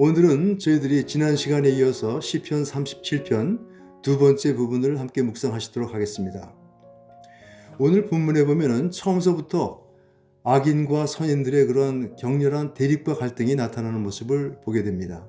오늘은 저희들이 지난 시간에 이어서 시편 37편 두 번째 부분을 함께 묵상하시도록 하겠습니다. 오늘 본문에 보면은 처음서부터 악인과 선인들의 그런 격렬한 대립과 갈등이 나타나는 모습을 보게 됩니다.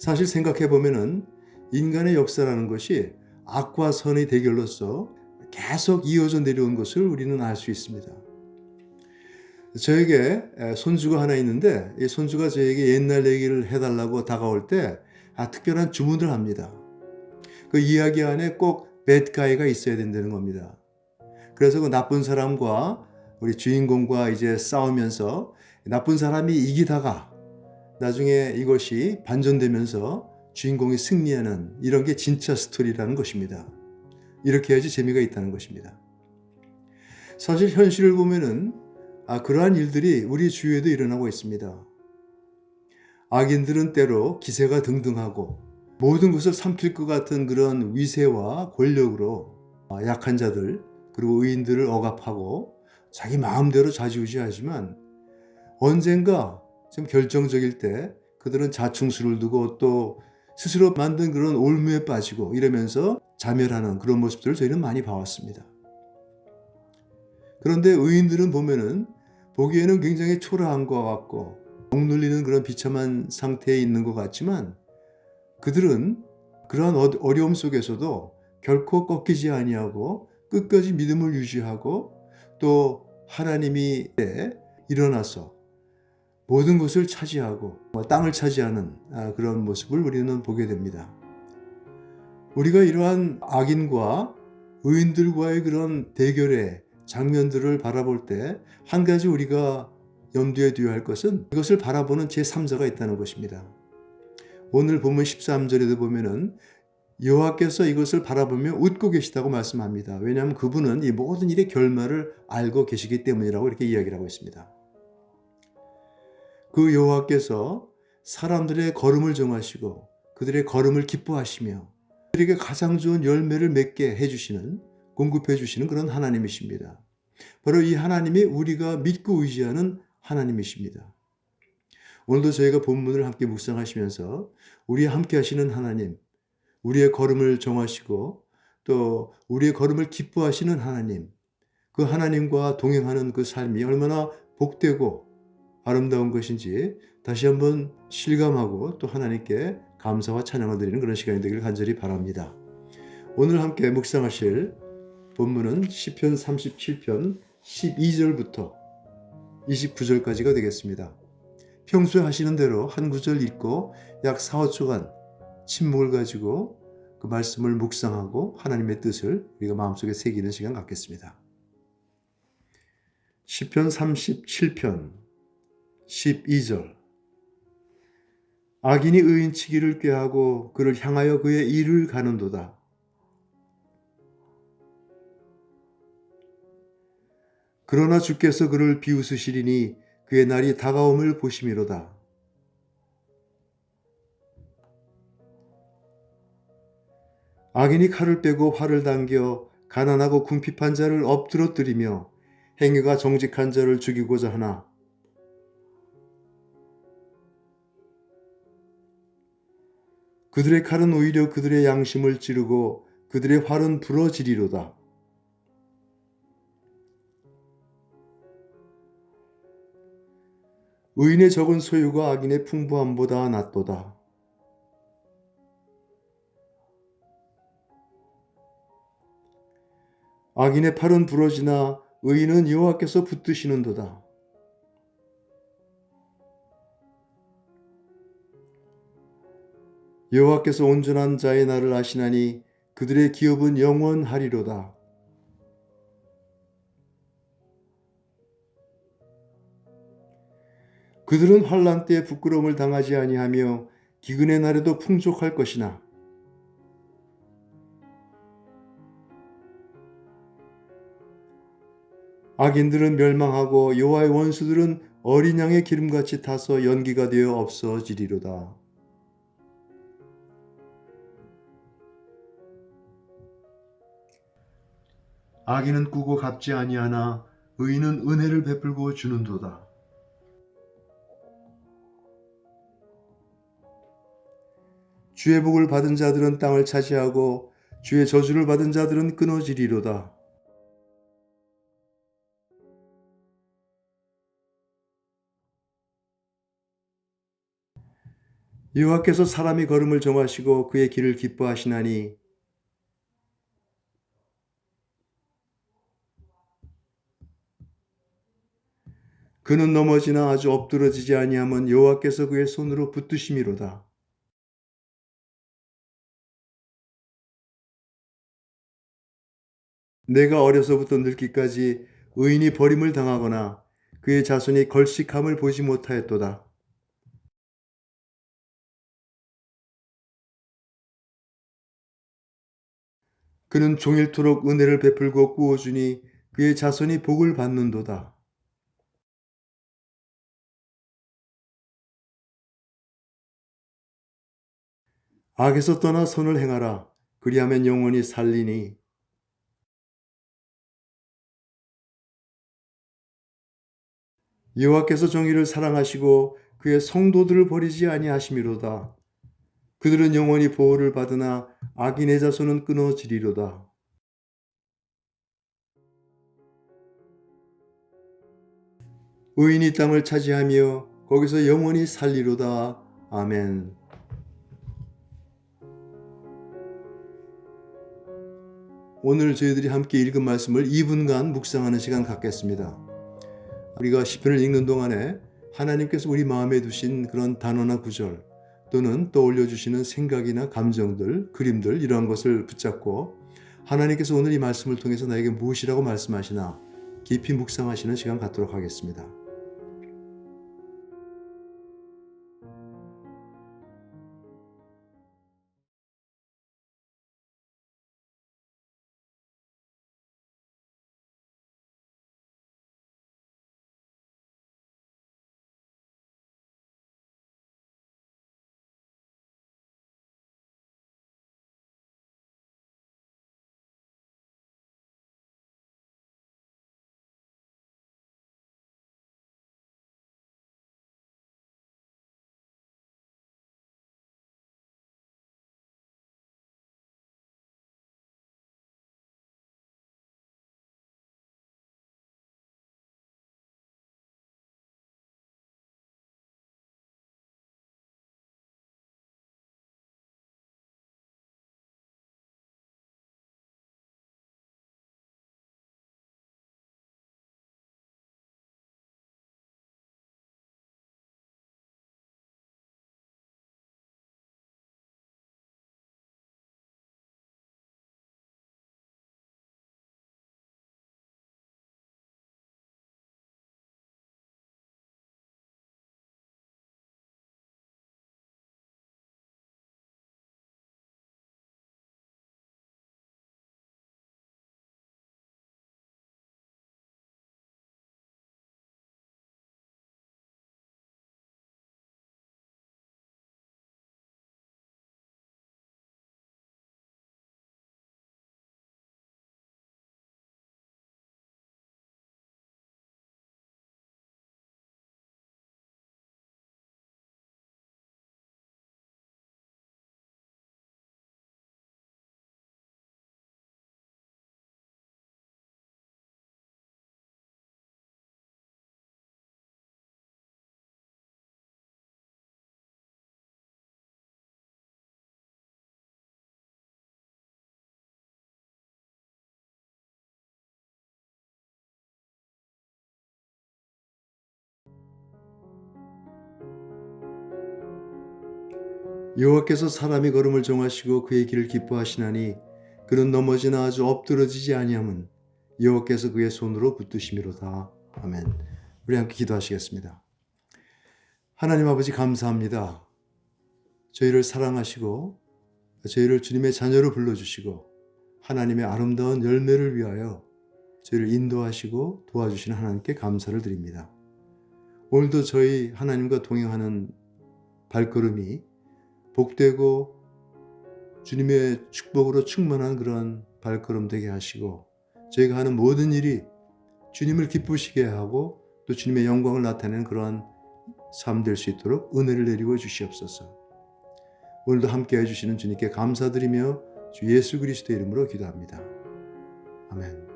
사실 생각해 보면은 인간의 역사라는 것이 악과 선의 대결로서 계속 이어져 내려온 것을 우리는 알 수 있습니다. 저에게 손주가 하나 있는데 이 손주가 저에게 옛날 얘기를 해달라고 다가올 때 아, 특별한 주문을 합니다. 그 이야기 안에 꼭 배드가이가 있어야 된다는 겁니다. 그래서 그 나쁜 사람과 우리 주인공과 이제 싸우면서 나쁜 사람이 이기다가 나중에 이것이 반전되면서 주인공이 승리하는 이런 게 진짜 스토리라는 것입니다. 이렇게 해야지 재미가 있다는 것입니다. 사실 현실을 보면은 아, 그러한 일들이 우리 주위에도 일어나고 있습니다. 악인들은 때로 기세가 등등하고 모든 것을 삼킬 것 같은 그런 위세와 권력으로 아, 약한 자들 그리고 의인들을 억압하고 자기 마음대로 좌지우지하지만 언젠가 좀 결정적일 때 그들은 자충수를 두고 또 스스로 만든 그런 올무에 빠지고 이러면서 자멸하는 그런 모습들을 저희는 많이 봐왔습니다. 그런데 의인들은 보면은 보기에는 굉장히 초라한 것 같고 억눌리는 그런 비참한 상태에 있는 것 같지만 그들은 그러한 어- 어려움 속에서도 결코 꺾이지 아니하고 끝까지 믿음을 유지하고 또 하나님이 일어나서 모든 것을 차지하고 뭐 땅을 차지하는 아, 그런 모습을 우리는 보게 됩니다. 우리가 이러한 악인과 의인들과의 그런 대결의 장면들을 바라볼 때 한 가지 우리가 염두에 두어야 할 것은 이것을 바라보는 제3자가 있다는 것입니다. 오늘 본문 13절에도 보면은 여호와께서 이것을 바라보며 웃고 계시다고 말씀합니다. 왜냐하면 그분은 이 모든 일의 결말을 알고 계시기 때문이라고 이렇게 이야기를 하고 있습니다. 그 여호와께서 사람들의 걸음을 정하시고 그들의 걸음을 기뻐하시며 그들에게 가장 좋은 열매를 맺게 해주시는 공급해 주시는 그런 하나님이십니다. 바로 이 하나님이 우리가 믿고 의지하는 하나님이십니다. 오늘도 저희가 본문을 함께 묵상하시면서 우리 함께 하시는 하나님, 우리의 걸음을 정하시고 또 우리의 걸음을 기뻐하시는 하나님, 그 하나님과 동행하는 그 삶이 얼마나 복되고 아름다운 것인지 다시 한번 실감하고 또 하나님께 감사와 찬양을 드리는 그런 시간이 되기를 간절히 바랍니다. 오늘 함께 묵상하실 본문은 시편 37편 12절부터 29절까지가 되겠습니다. 평소에 하시는 대로 한 구절 읽고 약 4, 5초간 침묵을 가지고 그 말씀을 묵상하고 하나님의 뜻을 우리가 마음속에 새기는 시간 갖겠습니다. 시편 37편 12절 악인이 의인치기를 꾀하고 그를 향하여 그의 일을 가는도다. 그러나 주께서 그를 비웃으시리니 그의 날이 다가옴을 보심이로다. 악인이 칼을 빼고 활을 당겨 가난하고 궁핍한 자를 엎드러뜨리며 행위가 정직한 자를 죽이고자 하나 그들의 칼은 오히려 그들의 양심을 찌르고 그들의 활은 부러지리로다. 의인의 적은 소유가 악인의 풍부함보다 낫도다. 악인의 팔은 부러지나 의인은 여호와께서 붙드시는도다. 여호와께서 온전한 자의 날을 아시나니 그들의 기업은 영원하리로다. 그들은 환란 때에 부끄러움을 당하지 아니하며 기근의 날에도 풍족할 것이나 악인들은 멸망하고 여호와의 원수들은 어린 양의 기름같이 타서 연기가 되어 없어지리로다. 악인은 꾸고 갚지 아니하나 의인은 은혜를 베풀고 주는도다. 주의 복을 받은 자들은 땅을 차지하고 주의 저주를 받은 자들은 끊어지리로다. 여호와께서 사람이 걸음을 정하시고 그의 길을 기뻐하시나니 그는 넘어지나 아주 엎드러지지 아니하면 여호와께서 그의 손으로 붙드심이로다. 내가 어려서부터 늙기까지 의인이 버림을 당하거나 그의 자손이 걸식함을 보지 못하였도다. 그는 종일토록 은혜를 베풀고 꾸어주니 그의 자손이 복을 받는도다. 악에서 떠나 선을 행하라. 그리하면 영원히 살리니 여호와께서 정의를 사랑하시고 그의 성도들을 버리지 아니하심이로다. 그들은 영원히 보호를 받으나 악인의 자손은 끊어지리로다. 의인이 땅을 차지하며 거기서 영원히 살리로다. 아멘. 오늘 저희들이 함께 읽은 말씀을 2분간 묵상하는 시간 갖겠습니다. 우리가 시편을 읽는 동안에 하나님께서 우리 마음에 두신 그런 단어나 구절 또는 떠올려 주시는 생각이나 감정들, 그림들 이러한 것을 붙잡고 하나님께서 오늘 이 말씀을 통해서 나에게 무엇이라고 말씀하시나 깊이 묵상하시는 시간 갖도록 하겠습니다. 여호와께서 사람의 걸음을 정하시고 그의 길을 기뻐하시나니 그는 넘어지나 아주 엎드러지지 아니함은 여호와께서 그의 손으로 붙드심이로다. 아멘. 우리 함께 기도하시겠습니다. 하나님 아버지 감사합니다. 저희를 사랑하시고 저희를 주님의 자녀로 불러주시고 하나님의 아름다운 열매를 위하여 저희를 인도하시고 도와주시는 하나님께 감사를 드립니다. 오늘도 저희 하나님과 동행하는 발걸음이 복되고 주님의 축복으로 충만한 그런 발걸음 되게 하시고 저희가 하는 모든 일이 주님을 기쁘시게 하고 또 주님의 영광을 나타내는 그러한 삶 될 수 있도록 은혜를 내리고 주시옵소서. 오늘도 함께 해주시는 주님께 감사드리며 주 예수 그리스도의 이름으로 기도합니다. 아멘.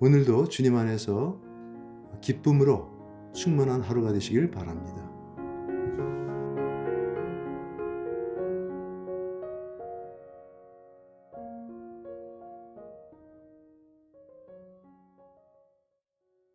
오늘도 주님 안에서 기쁨으로 충만한 하루가 되시길 바랍니다.